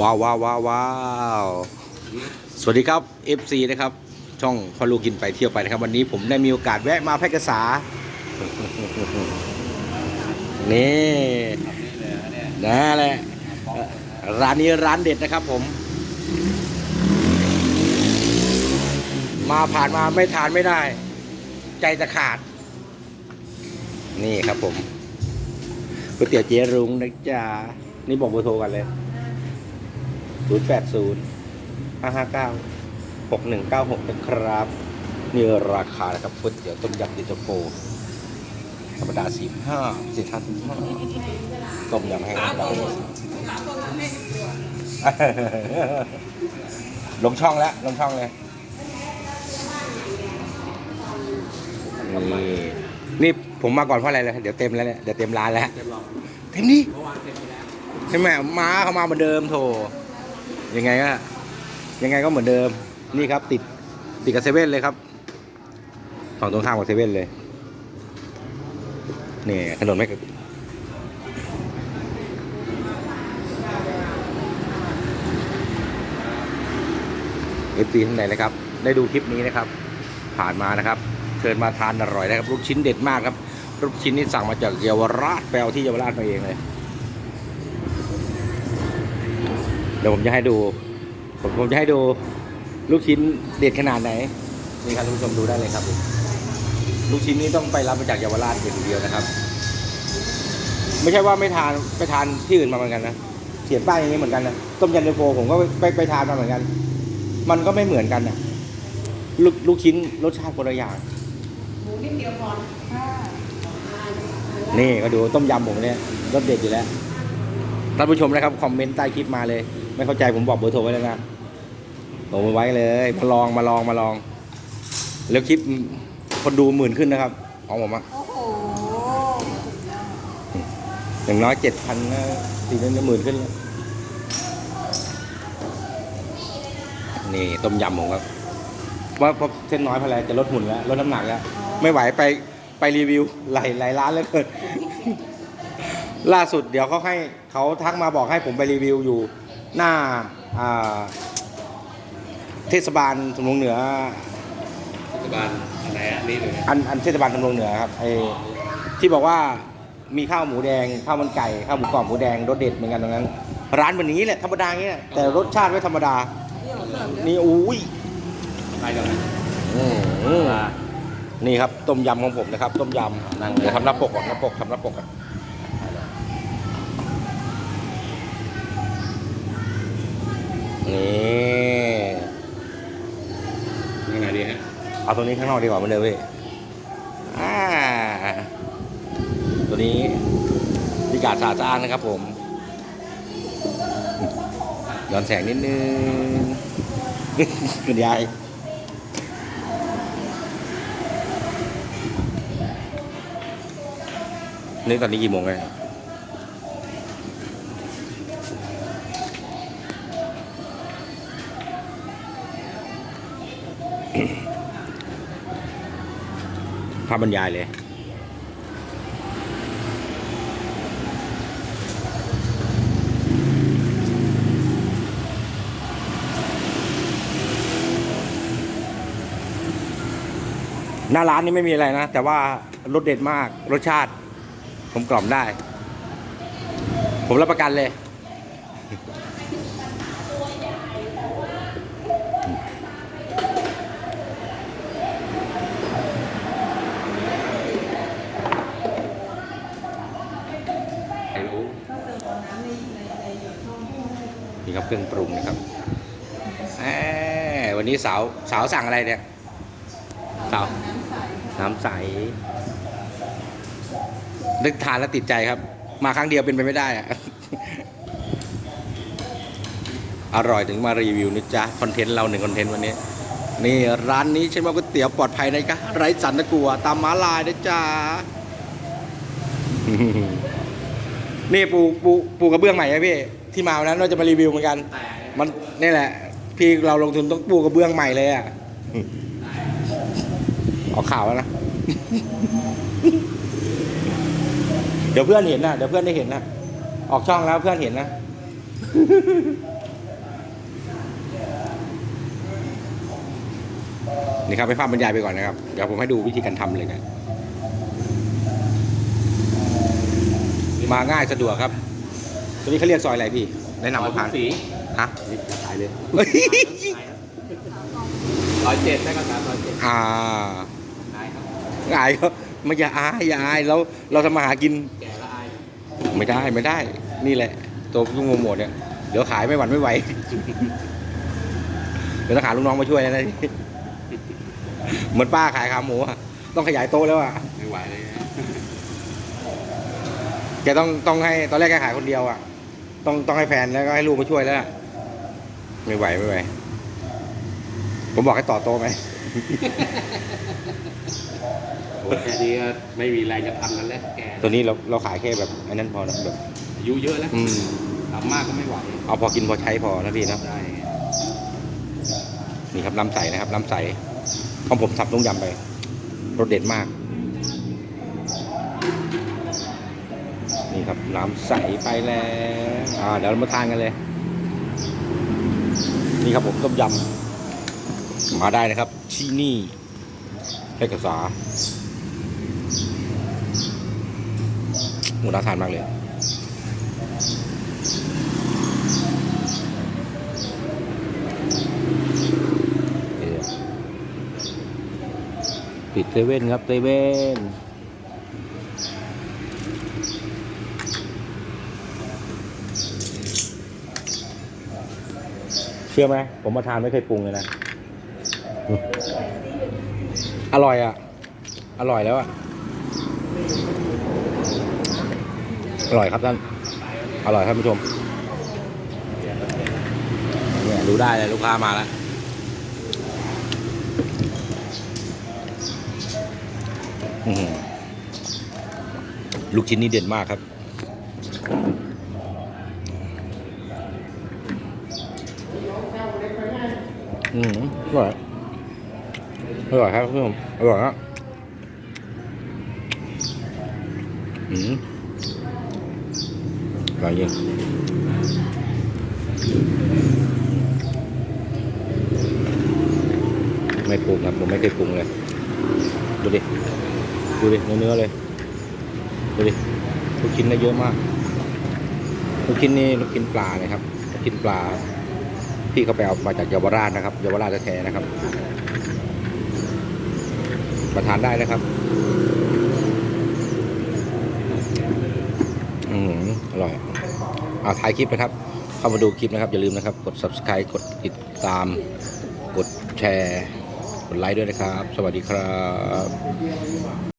ว้าวว้าวว้าววาวสวัสดีครับ FC นะครับ ช่องพอลูกกินไปเที่ยวไปนะครับ วันนี้ผมได้มีโอกาสแวะมาแพร่กษา นี่นั่นแหละร้านนี้ร้านเด็ดนะครับผม มาผ่านมาไม่ทานไม่ได้ ใจจะขาด นี่ครับผมก๋วยเตี๋ยวเจ๊รุ้งนะจ๊ะนี่บอกเบอร์โทรกันเลย ศูนย์แปดศูนย์ห้าห้าเก้าหกหนึ่งเก้าหกนะครับนี่ราคานะครับก๋วยเตี๋ยวต้มยำเย็นตาโฟธรรมดาสี่ห้าสี่ห้าสิบห้าต้มยำแห้งธรรมดาลงช่องแล้ว ลงช่องเลยนี่นี่ผมมาก่อนเพราะอะไรเลยเดี๋ยวเต็มแล้วเนี่ยเดี๋ยวเต็มร้านแล้ว เต็มหรอเต็มนี่ใช่ไหมม้าเขามาเหมือนเดิมโถ ยังไงก็ยังไงก็เหมือนเดิมนี่ครับ ติดติดกับเซเว่นเลยครับฝั่งตรงข้ามกับเซเว่นเลยนี่ถนนไม่เอฟซีท่านไหนนะครับ ได้ดูคลิปนี้นะครับ ผ่านมานะครับเชิญมาทานอร่อยนะครับลูกชิ้นเด็ดมากครับลูกชิ้นนี่สั่งมาจากเยาวราชแปลที่เยาวราชมาเองเลย ดี๋ยวผมจะให้ดู ผมผมจะให้ดูลูกชิ้นเด็ดขนาดไหนนี่ครับท่านผู้ชมดูได้เลยครับ ลูกชิ้นนี้ต้องไปรับมาจากเยาวราชเพียงเดียวนะครับ ไม่ใช่ว่าไม่ทานไปทานที่อื่นมาเหมือนกันนะเขียนป้ายอย่างนี้เหมือนกันนะต้มยำเย็นโฟผมก็ไปไปไปทานมาเหมือนกัน มันก็ไม่เหมือนกันนะลูกลูกชิ้นรสชาติคนละอย่างหมูนิดเดียวพอค่ะนี่ก็ดูต้มยำผมเนี่ยรสเด็ดอยู่แล้วท่านผู้ชมนะครับคอมเมนต์ใต้คลิปมาเลย ไม่เข้าใจผมบอกเบอร์โทรไว้แล้วนะผมไว้เลยมาลองมาลองมาลอง แล้วคลิปคนดูหมื่นขึ้นนะครับของผมอะโอ้โหอย่างน้อยเจ็ดพันนะสี่พันหมื่นขึ้นแล้วนี่ต้มยำผมครับว่าพอเส้นน้อยพอแล้วจะลดหุ่นแล้วลดน้ำหนักแล้ว ไม่ไหวไปไปรีวิวหลายหลายร้านแล้วเกินล่าสุดเดี๋ยวเขาให้เขาทักมาบอกให้ผมไปรีวิวอยู่ หน้าอ่าเทศบาลสำโรงเหนือเทศบาลอันไหนอันนี้เลยอันอันเทศบาลสำโรงเหนือครับไอ้ที่บอกว่ามีข้าวหมูแดงข้าวมันไก่ข้าวหมูกรอบหมูแดงรสเด็ดเหมือนกันตรงนั้น ร้านแบบนี้แหละธรรมดาเงี้ยแต่รสชาติไม่ธรรมดา นี่เราเสิร์ฟเลยนี่อุ้ยไปกันไหมอืมนี่ครับต้มยำของผมนะครับ ต้มยำนั่งเดี๋ยวทำหน้าปกก่อนหน้าปกทำหน้าปกก่อน นี่ยังไงดีฮะเอาตัวนี้ข้างนอกดีกว่าเหมือนเดิมพี่อ่าตัวนี้พิกาศสะอาจ้านนะครับผมย้อนแสงนิดนึงคุณยายนี่ตอนนี้กี่โมงเลย ภาพบรรยายเลย หน้าร้านนี้ไม่มีอะไรนะ แต่ว่ารสเด็ดมากรสชาติ ผมกล่อมได้ ผมรับประกันเลย ใครรู้ นี่ครับ เครื่องปรุงนะครับแหมวันนี้สาวสาวสั่งอะไรเนี่ยสาวน้ำใสนึกทานแล้วติดใจครับ มาครั้งเดียวเป็นไปไม่ได้อะอร่อยถึงมารีวิวนะจ๊ะคอนเทนต์เราหนึ่งคอนเทนต์วันนี้ นี่ร้านนี้ใช่ไหมก๋วยเตี๋ยวปลอดภัยนะครับไร้สันตะกัว ตามม้าลายนะจ๊ะนี่ปูปูปูกระเบื้องใหม่ไหมพี่ ที่มาวันนั้นเราจะมารีวิวเหมือนกัน มันนี่แหละ พี่เราลงทุนต้องปูกระเบื้องใหม่เลยอะออกข่าวแล้วนะ เดี๋ยวเพื่อนเห็นนะเดี๋ยวเพื่อนได้เห็นนะออกช่องแล้วเพื่อนเห็นนะนี่ครับไปภาพบรรยายไปก่อนนะครับ เดี๋ยวผมให้ดูวิธีการทำเลยนะ มาง่ายสะดวกครับ ตัวนี้เขาเรียกซอยอะไรพี่แนะนำมาผ่านสีฮะนี่จะขายเลยเฮ้ยร้อยเจ็ดได้ก็สามร้อยเจ็ดอ่าขายครับอายก็ไม่อย่าอายอย่าอายเราเราทำมาหากินแก่ละอายไม่ได้ไม่ได้ นี่แหละ ตัวลุงโมโมดเนี่ยเดี๋ยวขายไม่หวั่นไม่ไหวเดี๋ยวต้องหาลูกน้องมาช่วยนะเหมือนป้าขายขาหมูอะต้องขยายโต๊ะแล้วอะไม่ไหวเลยนะแกต้องต้องให้ตอนแรกแกขายคนเดียวอะ ต้องต้องให้แฟนแล้วก็ให้ลูกมาช่วยแล้วอะไม่ไหวไม่ไหว ผมบอกให้ต่อโต๊ะไหม โอ้แค่นี้ก็ไม่มีแรงจะทำกันแล้วแก่ตัวนี้เราเราขายแค่แบบอันนั้นพอนะแบบ อายุเยอะแล้วอืม ทำมากก็ไม่ไหวเอาพอกินพอใช้พอนะพี่นะได้นี่ครับน้ำใสนะครับน้ำใสของผมสับต้มยำไปรสเด็ดมาก นี่ครับน้ำใสไปแล้วอ่าเดี๋ยวเรามาทานกันเลย นี่ครับผมต้มยำมาได้นะครับ ที่นี่เพชรกษาหมูน่าทานมากเลยปิดเซเว่นครับเซเว่น ชื่อไหมผมมาทานไม่เคยปรุงเลยนะ อร่อยอะ อร่อยแล้วอะ อร่อยครับท่าน อร่อยครับท่านผู้ชมเนี่ยดูได้เลยลูกค้ามาแล้วลูกชิ้นนี้เด่นมากครับ อืมอร่อยอร่อยครับพี่ผมอร่อยฮะอืมอร่อยจริงไม่ปรุงครับผมไม่เคยปรุงเลย ดูดิ ดูดิเนื้อเลย ดูดิลูกชิ้นได้เยอะมากลูกชิ้นนี่ลูกชิ้นปลาเลยครับลูกชิ้นปลา พี่เขาไปเอามาจากเยาวราชนะครับเยาวราชแท้ๆนะครับ มาทานได้นะครับอืมอร่อยเอาถ่ายคลิปนะครับ เข้ามาดูคลิปนะครับ อย่าลืมนะครับ กด subscribe กดติดตาม กดแชร์ กดไลค์ด้วยนะครับ สวัสดีครับ